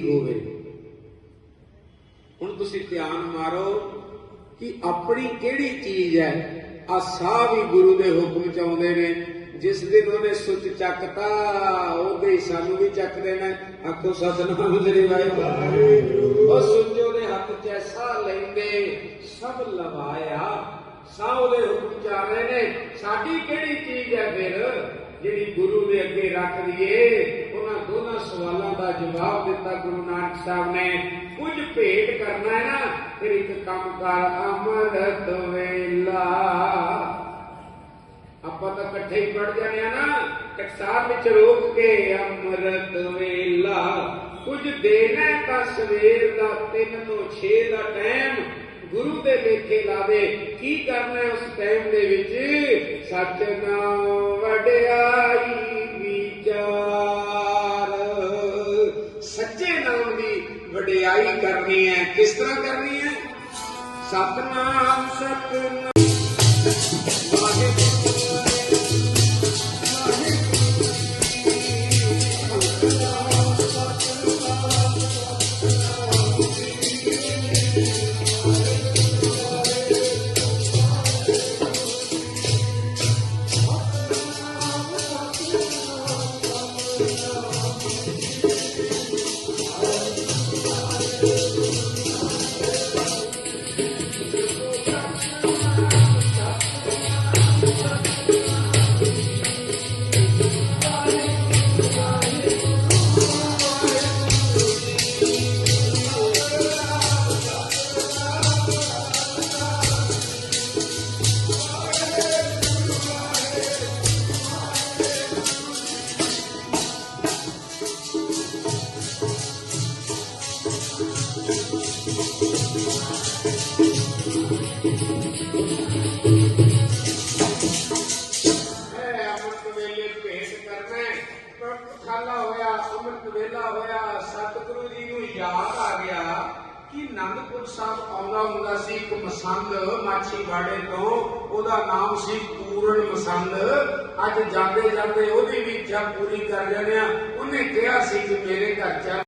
ਹੋਵੇ। ਹੁਣ ਤੁਸੀਂ ਧਿਆਨ ਮਾਰੋ ਕਿ ਆਪਣੀ ਕਿਹੜੀ ਚੀਜ਼ ਹੈ ਆ ਸਾਹ ਵੀ ਗੁਰੂ ਦੇ ਹੁਕਮ ਚ ਆਉਂਦੇ ਨੇ। ਜਿਸ ਦਿਨ ਉਹਨੇ ਸੁੱਚ ਚੱਕਤਾ, ਉਹਦੇ ਹੀ ਸਾਨੂੰ ਵੀ ਚੱਕ ਦੇਣਾ ਆਖੋ, ਸਤਨਾਮ ਸ੍ਰੀ ਵਾਹਿਗੁਰੂ। ਉਹ ਸੁੱਚ ਉਹਦੇ ਹੱਥ ਚ ਐਸਾ ਲੈਂਦੇ, ਸਭ ਲਵਾਇਆ। ਸਾਹ ਉਹਦੇ ਹੁਕਮ ਚ ਆ ਰਹੇ ਨੇ। ਸਾਡੀ ਕਿਹੜੀ ਚੀਜ਼ ਹੈ ਫਿਰ? ਜਿਹੜੀ ਗੁਰੂ ਦੇ ਅੱਗੇ ਰੱਖ ਦਈਏ ਉਹਨਾਂ ਦੋਨਾਂ ਸਵਾਲਾਂ ਦਾ ਜਵਾਬ ਦਿੱਤਾ ਗੁਰੂ ਨਾਨਕ ਸਾਹਿਬ ਨੇ ਕੁਝ ਭੇਟ ਕਰਨਾ ਹੈ ਨਾ ਫਿਰ ਇੱਕ ਕੰਮ ਕਰ ਅਮਰਤ ਵੇਲਾ ਆਪਾਂ ਤਾਂ ਇਕੱਠੇ ਹੀ ਪੜ ਜਾਣੇ ਆ ਨਾ ਟਕਸਾਰ ਵਿੱਚ ਰੋਕ ਕੇ ਅੰਮ੍ਰਿਤ ਵੇਲਾ ਕੁਝ ਦੇਣਾ ਹੈ ਤਾਂ ਸਵੇਰ ਦਾ 3 ਤੋਂ 6 ਦਾ ਟਾਈਮ ਗੁਰੂ ਦੇ ਲੇਖੇ ਲਾਵੇ। ਕੀ ਕਰਨਾ ਉਸ ਟਾਈਮ ਦੇ ਵਿੱਚ? ਸੱਚ ਨਾਮ ਵਡਿਆਈ ਵਿਚਾਰ। ਸੱਚੇ ਨਾਮ ਦੀ ਵਡਿਆਈ ਕਰਨੀ ਹੈ। ਕਿਸ ਤਰ੍ਹਾਂ ਕਰਨੀ ਹੈ? ਸਤਨਾਮ ਸਤਨਾਮ। ਕਿ ਨੰਦਪੁਰ ਸਾਹਿਬ ਆਉਂਦਾ ਹੁੰਦਾ ਸੀ ਇੱਕ ਮਸੰਦ ਮਾਛੀਵਾੜੇ ਤੋਂ, ਉਹਦਾ ਨਾਮ ਸੀ ਪੂਰਨ ਮਸੰਦ। ਅੱਜ ਜਾਂਦੇ ਜਾਂਦੇ ਉਹਦੀ ਵੀ ਇੱਛਾ ਪੂਰੀ ਕਰ ਜਾਂਦੇ ਆ ਉਹਨੇ ਕਿਹਾ ਸੀ ਕਿ ਮੇਰੇ ਘਰ ਚ